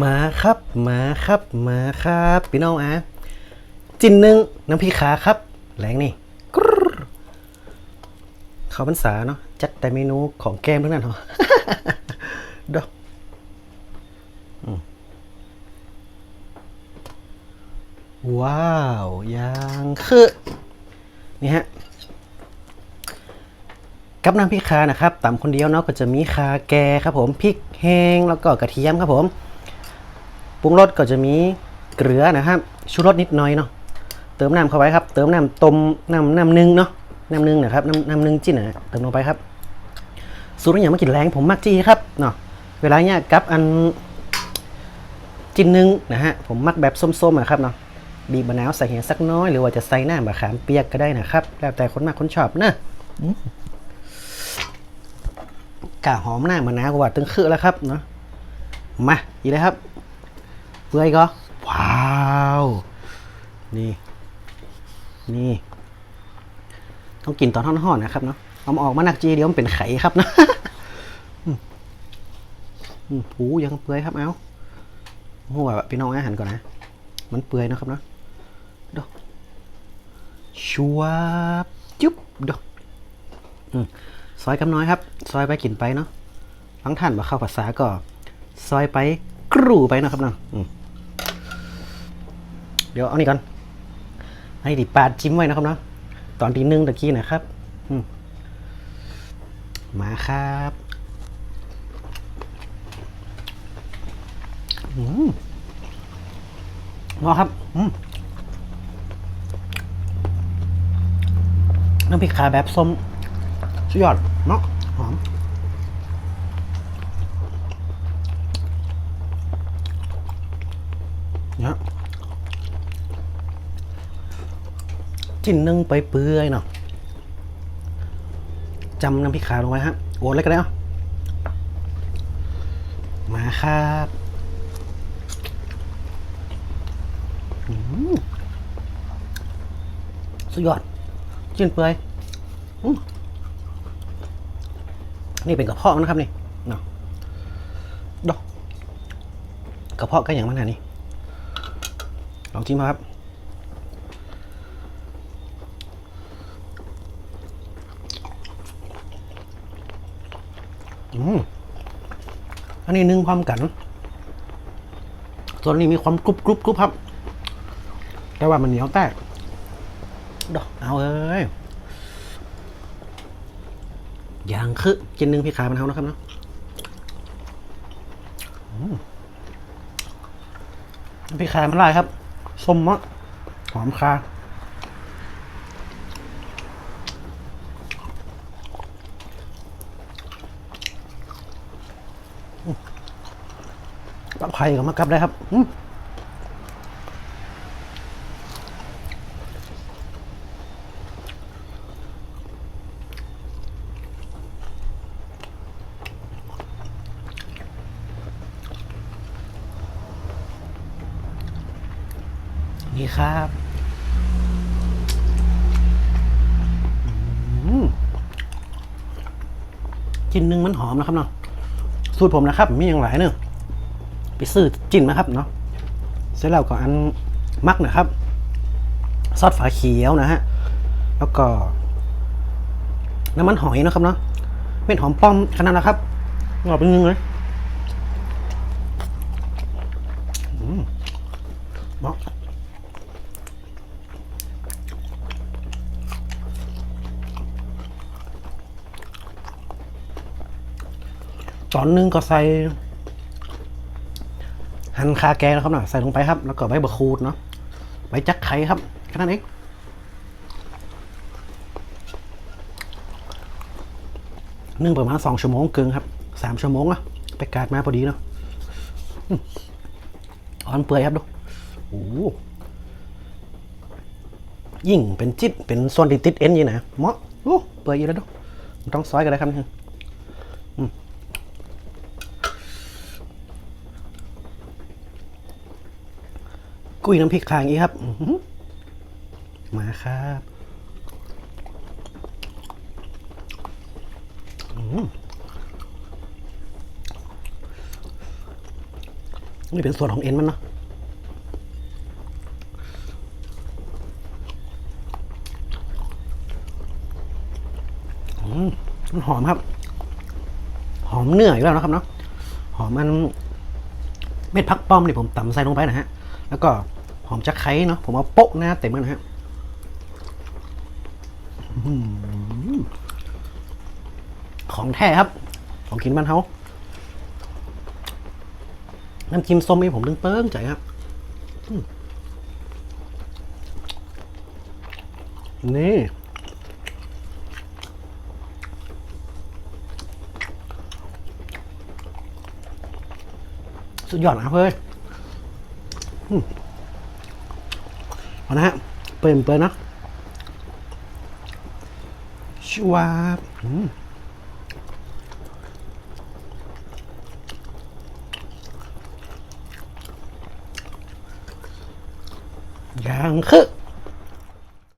มาครับมาครับมาครับพี่น้องอะจินหนึ่งน้ำพริกขาครับแรงนี่เขาพรรษาเนาะจัดแต่เมนูของแก้มทั้งนั้นเหรอดอกว้าวยังคือนี่ฮะกับน้ำพริกคานะครับตำคนเดียวเนาะก็จะมีคาแกครับผมพริกแห้งแล้วก็กระเทียมครับผม ปรุงรสก็จะมีเกลือนะครับชูรสนิดหน่อยเนาะเติมน้ำเข้าไปครับ เติมน้ำต้มน้ำน้ำนึ่งเนาะน้ำนึ่งนะครับน้ำน้ำนึ่งจิ้นนะเติมลงไปครับสูตรนี้อย่ามากินแรงผมมักจี้ครับเนาะเวลาเนี่ยกับอันจิ้นนึ่งนะฮะผมมักแบบส้มๆอะครับเนาะบีบมะนาวใส่เห็นสักน้อย หรือว่าจะใส่น้ำมะขามเปียกก็ได้นะครับ แล้วแต่คนมากคนชอบนะกะหอมหน้ามะนาวกว่าตึงคือแล้วครับเนาะมาอีกเลยครับ เปื่อยก็ว้าว นี่ นี่ ต้องกินตอนห่อนๆนะครับเนาะเอามออกมาหนักจีเดี๋ยวมันเป็นไข่ครับนะหูยังเปื่อยครับเอาหัวแบบพี่น้องอาหารก่อนนะ มันเปื่อยนะครับเนาะดอกชัวบจุ๊บดอกอืมซอยกำน้อยครับ ซอยไปกินไปเนาะบางท่านมาเข้าภาษาก็ ซอยไปกรูไปนะครับเนาะอืม เดี๋ยวเอานี่ก่อน ให้ดิปาดจิ้มไว้นะครับเนาะ ตอนทีหนึ่งตะกี้นะครับมมาครับอืมมาครับอืมน้ำพริกขาแบบส้มสุดยอดเนาะหอม จิ้นนึ่งไปเปื่อยเนาะจำน้ำพริกขาลงไว้ฮะโอ้เล็กก็ได้เนาะมาครับสุดยอดจิ้นเปื่อยอนี่เป็นกระเพาะนะครับนี่เนาะดอกกระเพาะก็อย่างมันนะนี่ลองชิมมาครับ อืมอันนี้นึ่งพร้อมกัน ส่วนนี้มีความกรุบกรุบกรุบครับ แต่ว่ามันเหนียวแตกดอกเอาเอ้ยอย่างคือกินหนึ่งพี่ขายมันเท่านะครับเนาะพี่ขายมันลายครับส้มมะหอมคา ตับไข่กับมะกับได้ครับนี่ครับอืมกินหนึ่งมันหอมนะครับเนาะสูตรผมนะครับ มีอย่างหลายเนื้อ ไปซื้อจินมาครับเนาะเสร็จแล้วก็อันมักนะครับ ซอสฝาเขียวนะฮะแล้วก็ น้ำมันหอยนะครับเนาะเม็ดหอมป้อมขนาดนะครับงอกเป็นนึงเลยอืมเหมาะตอนนึงก็ใส่ หั่นคาแกงนะครับหน่อยใส่ลงไปครับ แล้วก็ใบบะคูดเนาะใบจักไข่ครับแค่นั้นเองนึ่งประมาณสองชั่วโมงเกินครับสามชั่วโมงอะไปกาดมาพอดีเนาะอ่อนเปื่อยครับดูโอ้ยิ่งเป็นจิตเป็นส่วนที่ติดเอ็นอยี่นะเหมาะโอ้เปื่อยอยู่แล้วดูต้องซอยกันเลยครับนี่ กุ้ยน้ำพริกคางอีกครับมาครับอื้อนี่เป็นส่วนของเอ็นมันเนาะอืมมันหอมครับ หอมเนื้ออยู่แล้วนะครับเนาะ หอมมันเม็ดพักป้อมนี่ผมตำใส่ลงไปนะฮะ แล้วก็หอมจะไคร้เนาะผมเอาโปะหน้าเต็มมันนะฮะของแท้ครับ ของกินบ้านเขาน้ำจิ้มส้มนี่ผมตึงเปิ้งใจครับนี่สุดยอดนะเฮ้ยอืม เอานะฮะ เปิดเปิดนะชวาบอย่างคือ